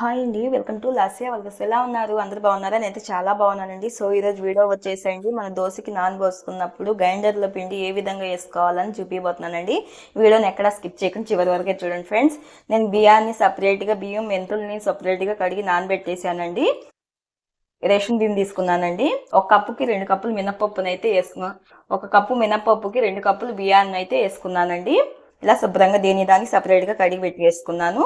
Hi అండి. Welcome to లాసియా వాళ్ళ ఎలా ఉన్నారు? అందరు బాగున్నారా? నేనైతే చాలా బాగున్నానండి. సో ఈరోజు వీడియో వచ్చేసేయండి. మన దోశకి నాన్ పోసుకున్నప్పుడు గ్రైండర్లో పిండి ఏ విధంగా వేసుకోవాలని చూపిపోతున్నానండి వీడియోని ఎక్కడ స్కిప్ చేయకుండా చివరి వరకే చూడండి ఫ్రెండ్స్. నేను బియ్యాన్ని సపరేట్గా బియ్యం మెంతుల్ని సపరేట్గా కడిగి నానబెట్టేశానండి రేషన్ బియ్యం తీసుకున్నానండి. ఒక కప్పుకి రెండు కప్పులు మినపప్పునైతే అయితే వేసుకున్నాను ఒక కప్పు మినపప్పుకి రెండు కప్పులు బియ్యాన్ని అయితే వేసుకున్నానండి. ఇలా శుభ్రంగా దేని దానికి సపరేట్గా కడిగి పెట్టి వేసుకున్నాను.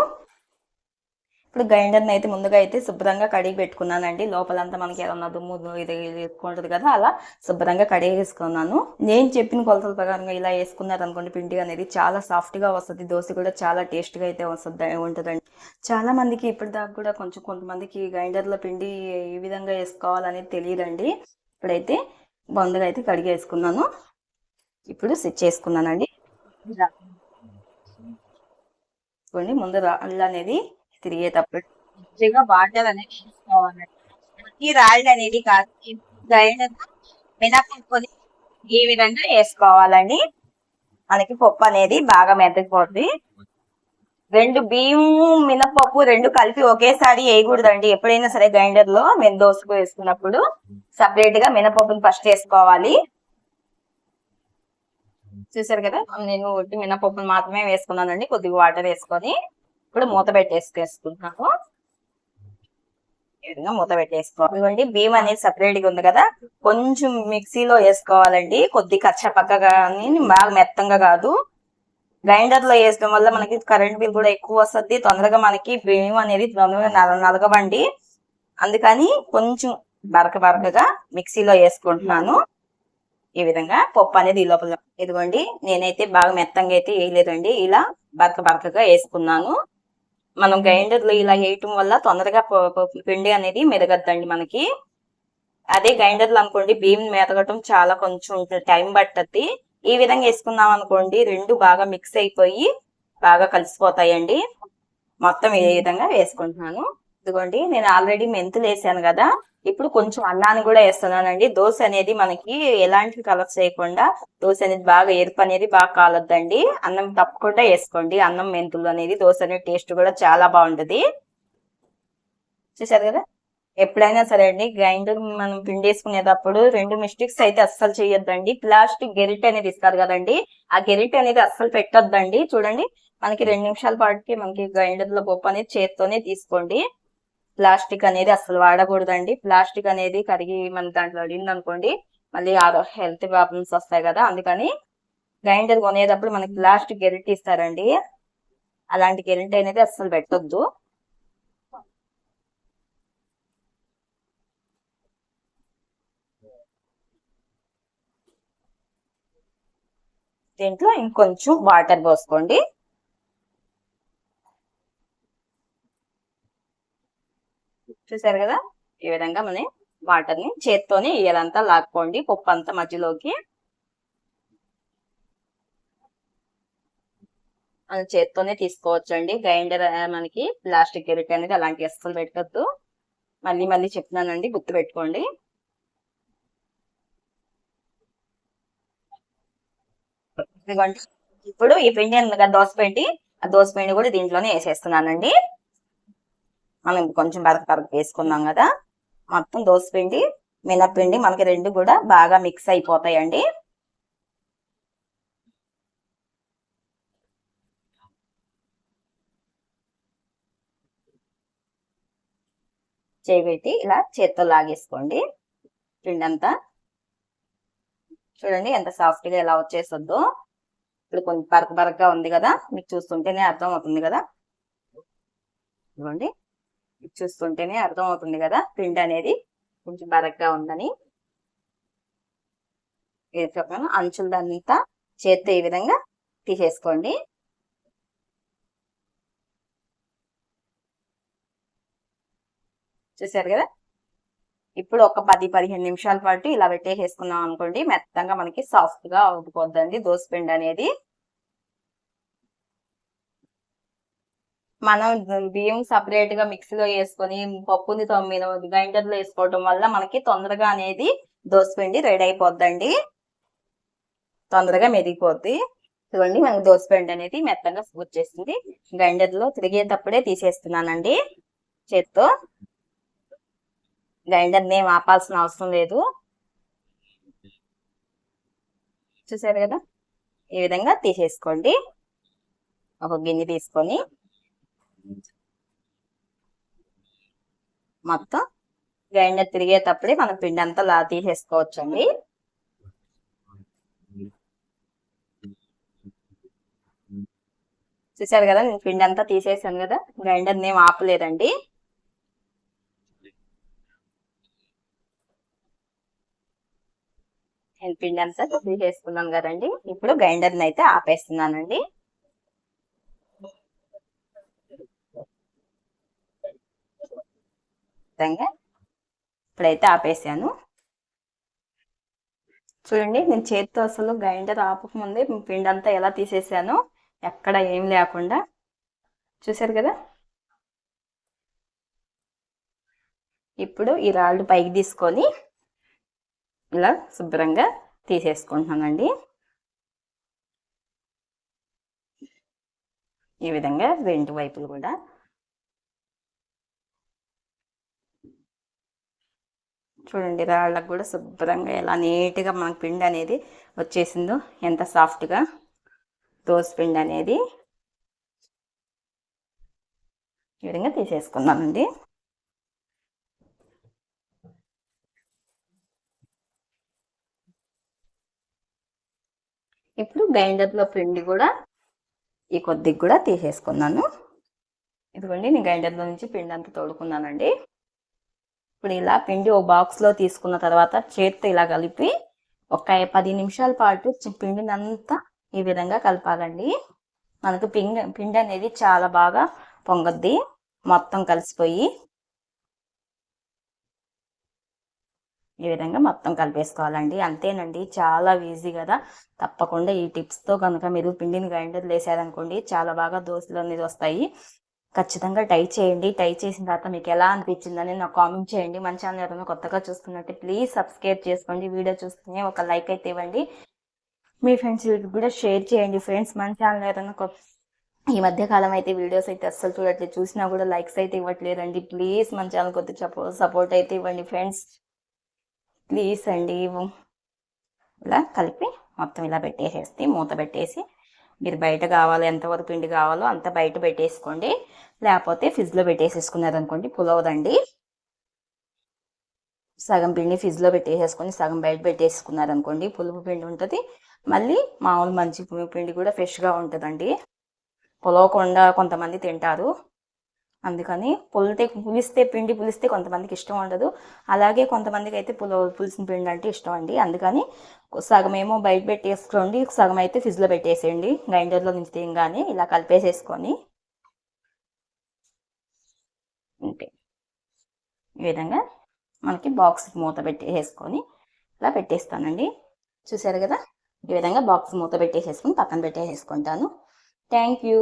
ఇప్పుడు గ్రైండర్ని అయితే ముందుగా అయితే శుభ్రంగా కడిగి పెట్టుకున్నానండి. లోపలంతా మనకి ఏదన్నా దుమ్ము ఇది వేసుకుంటుంది కదా అలా శుభ్రంగా కడిగి వేసుకున్నాను. నేను చెప్పిన కొలతల ప్రకారంగా ఇలా వేసుకున్నారు అనుకోండి పిండి అనేది చాలా సాఫ్ట్గా వస్తుంది దోశ కూడా చాలా టేస్ట్గా అయితే వస్తుంది ఉంటుందండి. చాలా మందికి ఇప్పటిదాకా కూడా కొంచెం కొంతమందికి గ్రైండర్లో పిండి ఏ విధంగా వేసుకోవాలనేది తెలియదండి. ఇప్పుడైతే ముందుగా అయితే కడిగి వేసుకున్నాను. ఇప్పుడు సెట్ చేసుకున్నానండి. చూడండి ముందు రాళ్ళు అనేది తిరిగేటప్పుడు. మంచిగా వాటర్ అనేది వేసుకోవాలండి ఈ రాళ్ళు అనేది కాదు గ్రైండర్ మినపప్పుని ఈ విధంగా వేసుకోవాలండి మనకి పప్పు అనేది బాగా మెత్తకపోతుంది రెండు బియ్యము మినపప్పు రెండు కలిపి ఒకేసారి వేయకూడదండి. ఎప్పుడైనా సరే గ్రైండర్లో మేము దోశకు వేసుకున్నప్పుడు సపరేట్గా మినపప్పుని ఫస్ట్ వేసుకోవాలి. చూసారు కదా నేను మినపప్పుని మాత్రమే వేసుకున్నానండి కొద్దిగా వాటర్ వేసుకొని. ఇప్పుడు మూత పెట్టేసుకేసుకుంటున్నాను ఈ విధంగా మూత పెట్టేసుకోవాలి. ఇదిగోండి బియ్యం అనేది సపరేట్గా ఉంది కదా. కొంచెం మిక్సీలో వేసుకోవాలండి. కొద్ది కచ్చ పక్కగా బాగా మెత్తంగా కాదు. గ్రైండర్లో వేసడం వల్ల మనకి కరెంట్ బిల్ కూడా ఎక్కువ వస్తుంది. తొందరగా మనకి బియ్యం అనేది తొందరగా నల నలగబండి అందుకని కొంచెం బరక బరకగా మిక్సీలో వేసుకుంటున్నాను. ఈ విధంగా పప్పు అనేది ఈ లోపల. ఇదిగోండి నేనైతే బాగా మెత్తంగా అయితే వేయలేదండి. ఇలా బరక బరకగా వేసుకున్నాను. మనం గ్రైండర్లో ఇలా వేయటం వల్ల తొందరగా పిండి అనేది మెదగద్దండి మనకి. అదే గ్రైండర్లు అనుకోండి బియ్యం మెదగటం చాలా కొంచెం టైం పట్టద్ది. ఈ విధంగా వేసుకున్నాం అనుకోండి రెండు బాగా మిక్స్ అయిపోయి బాగా కలిసిపోతాయండి. మొత్తం ఏ విధంగా వేసుకుంటున్నాను. ఇదిగోండి నేను ఆల్రెడీ మెంతులు వేసాను కదా. ఇప్పుడు కొంచెం అన్నాన్ని కూడా వేస్తున్నానండి. దోశ అనేది మనకి ఎలాంటి కలర్స్ చేయకుండా దోశ అనేది బాగా ఎరుపు అనేది బాగా కాలొద్దండి. అన్నం తప్పకుండా వేసుకోండి. అన్నం మెంతులు అనేది దోశ అనేది టేస్ట్ కూడా చాలా బాగుంటది. చూసారు కదా? ఎప్పుడైనా సరే అండి గ్రైండర్ మనం పిండి వేసుకునేటప్పుడు రెండు మిస్టేక్స్ అయితే అస్సలు చేయొద్దండి. ప్లాస్టిక్ గెరిట్ అనేది ఇస్తారు కదండి ఆ గెరిట్ అనేది అస్సలు పెట్టొద్దండి. చూడండి మనకి రెండు నిమిషాల పాటుకి మనకి గ్రైండర్లో పప్పు అనేది చేత్తోనే తీసుకోండి. ప్లాస్టిక్ అనేది అసలు వాడకూడదండి. ప్లాస్టిక్ అనేది కరిగి మన దాంట్లో అడిగింది అనుకోండి మళ్ళీ ఆరో హెల్త్ ప్రాబ్లమ్స్ వస్తాయి కదా అందుకని గ్రైండర్ కొనేటప్పుడు మనకి ప్లాస్టిక్ గెరిట్ ఇస్తారండి. అలాంటి గెరిట్ అనేది అస్సలు పెట్టొద్దు. దీంట్లో ఇంకొంచెం వాటర్ పోసుకోండి. చూసారు కదా? ఈ విధంగా మనం వాటర్ని ఇయ్యాలంతా లాక్కోండి. పప్పు అంతా మధ్యలోకి. మనం చేత్తోనే తీసుకోవచ్చండి. గ్రైండర్ మనకి ప్లాస్టిక్ గెరిట్ అనేది అలాంటి అస్సలు పెట్టద్దు. మళ్ళీ మళ్ళీ చెప్తున్నానండి గుర్తు పెట్టుకోండి. ఇప్పుడు ఈ పిండి దోశ పిండి. ఆ దోశ పిండి కూడా దీంట్లోనే వేసేస్తున్నానండి. మనం కొంచెం బరక వేసుకున్నాం కదా మొత్తం దోసపిండి మినప్పిండి మనకి రెండు కూడా బాగా మిక్స్ అయిపోతాయండి. చేపెట్టి ఇలా చేత్తో లాగేసుకోండి. పిండి అంతా చూడండి ఎంత సాఫ్ట్గా ఎలా వచ్చేస్తుందో ఇప్పుడు కొంచెం బరక బరకగా ఉంది కదా మీకు చూస్తుంటేనే అర్థం అవుతుంది కదా. చూడండి చూస్తుంటేనే అర్థం అవుతుంది కదా పిండి అనేది. కొంచెం బరగ్గా ఉందని. ఇది చెప్పాను అంచులంతా చేత్తో ఈ విధంగా తీసేసుకోండి. చూసారు కదా? ఇప్పుడు ఒక పది పదిహేను నిమిషాల పాటు ఇలా పెట్టేసేసుకున్నాం అనుకోండి మెత్తంగా మనకి సాఫ్ట్గా అవుతుందండి దోశ పిండి అనేది. మనం బియ్యం సపరేట్గా మిక్సీలో వేసుకొని పప్పుని తొమ్మిది గ్రైండర్లో వేసుకోవడం వల్ల మనకి తొందరగా అనేది దోసపిండి రెడీ అయిపోద్దండి. తొందరగా మెదిగిపోద్ది. చూడండి మనకి దోసపిండి అనేది మెత్తగా వచ్చేసింది గ్రైండర్లో తిరిగేటప్పుడే తీసేస్తున్నానండి. చేత్తో గ్రైండర్ నేమ్ ఆపాల్సిన అవసరం లేదు. చూసారు కదా? ఈ విధంగా తీసేసుకోండి. ఒక గిన్నె తీసుకొని మొత్తం గ్రైండర్ తిరిగేటప్పుడే మనం పిండి అంతా లా తీసేసుకోవచ్చండి. చూసారు కదా నేను పిండి అంతా తీసేసాను కదా గ్రైండర్ నేమ్ ఆపలేదండి. నేను పిండి అంతా తీసేసుకున్నాను కదండి ఇప్పుడు గ్రైండర్ని అయితే ఆపేస్తున్నానండి. విధంగా ఇప్పుడైతే ఆపేసాను. చూడండి నేను చేతితో అసలు గ్రైండర్ ఆపకముందే పిండి అంతా ఎలా తీసేసాను ఎక్కడ ఏం లేకుండా చూసారు కదా? ఇప్పుడు ఈ రాళ్ళు పైకి తీసుకొని ఇలా శుభ్రంగా తీసేసుకుంటున్నానండి. ఈ విధంగా రెండు వైపులు కూడా చూడండి రాళ్ళకు కూడా శుభ్రంగా ఎలా నీట్గా మనకు పిండి అనేది వచ్చేసిందో ఎంత సాఫ్ట్గా దోశ పిండి అనేది ఈ విధంగా తీసేసుకున్నానండి ఇప్పుడు గ్రైండర్లో పిండి కూడా ఈ కొద్దిగా కూడా తీసేసుకున్నాను. ఇదిగోండి నేను గ్రైండర్లో నుంచి పిండి అంతా తోడుకున్నానండి. ఇప్పుడు ఇలా పిండి ఒక బాక్స్లో తీసుకున్న తర్వాత చేతితో ఇలా కలిపి ఒక పది నిమిషాల పాటు చి- పిండిని అంతా ఈ విధంగా కలపాలండి. మనకు పిండి పిండి అనేది చాలా బాగా పొంగద్ది. మొత్తం కలిసిపోయి ఈ విధంగా మొత్తం కలిపేసుకోవాలండి. అంతేనండి చాలా ఈజీ కదా. తప్పకుండా ఈ టిప్స్తో కనుక మీరు పిండిని గ్రైండర్లు వేసారనుకోండి చాలా బాగా దోశలు అనేది వస్తాయి. ఖచ్చితంగా టై చేయండి. టై చేసిన తర్వాత మీకు ఎలా అనిపించిందని నాకు కామెంట్ చేయండి. మన ఛానల్ ఎవరైనా కొత్తగా చూస్తున్నట్టు ప్లీజ్ సబ్స్క్రైబ్ చేసుకోండి. వీడియో చూస్తూనే ఒక లైక్ అయితే ఇవ్వండి. మీ ఫ్రెండ్స్ కూడా షేర్ చేయండి. ఫ్రెండ్స్ మన ఛానల్ ఎవరైనా కొత్త ఈ మధ్య కాలం అయితే వీడియోస్ అయితే అస్సలు చూడట్లేదు. చూసినా కూడా లైక్స్ అయితే ఇవ్వట్లేదండి. ప్లీజ్ మన ఛానల్ కొద్దిగా సపోర్ట్ సపోర్ట్ అయితే ఇవ్వండి ఫ్రెండ్స్. ప్లీజ్ అండి. ఇలా కలిపి మొత్తం ఇలా పెట్టేసేస్తే మూత పెట్టేసి మీరు బయట కావాలి ఎంతవరకు పిండి కావాలో అంత బయట పెట్టేసుకోండి. లేకపోతే ఫ్రిడ్జ్లో పెట్టేసేసుకున్నారు అనుకోండి పులవదండి. సగం పిండి ఫ్రిడ్జ్లో పెట్టేసేసుకొని సగం బయట పెట్టేసుకున్నారు అనుకోండి పులుపు పిండి ఉంటుంది. మళ్ళీ మామూలు మంచి పిండి కూడా ఫ్రెష్గా ఉంటుందండి. పులవకుండా కొంతమంది తింటారు. అందుకని పులితే పులిస్తే పిండి పులిస్తే కొంతమందికి ఇష్టం ఉండదు. అలాగే కొంతమందికి అయితే పుల పులిసిన పిండి అంటే ఇష్టం అండి. అందుకని సగం ఏమో బయట పెట్టేసుకోండి సగం అయితే ఫ్రిడ్జ్లో పెట్టేసేయండి. గ్రైండర్లో నుంచి తీయగానే ఇలా కలిపేసేసుకొని ఓకే ఈ విధంగా మనకి బాక్స్ మూత పెట్టేసుకొని ఇలా పెట్టేస్తానండి. చూసారు కదా? ఈ విధంగా బాక్స్ మూత పెట్టేసేసుకొని పక్కన పెట్టేసేసుకుంటాను. Thank you.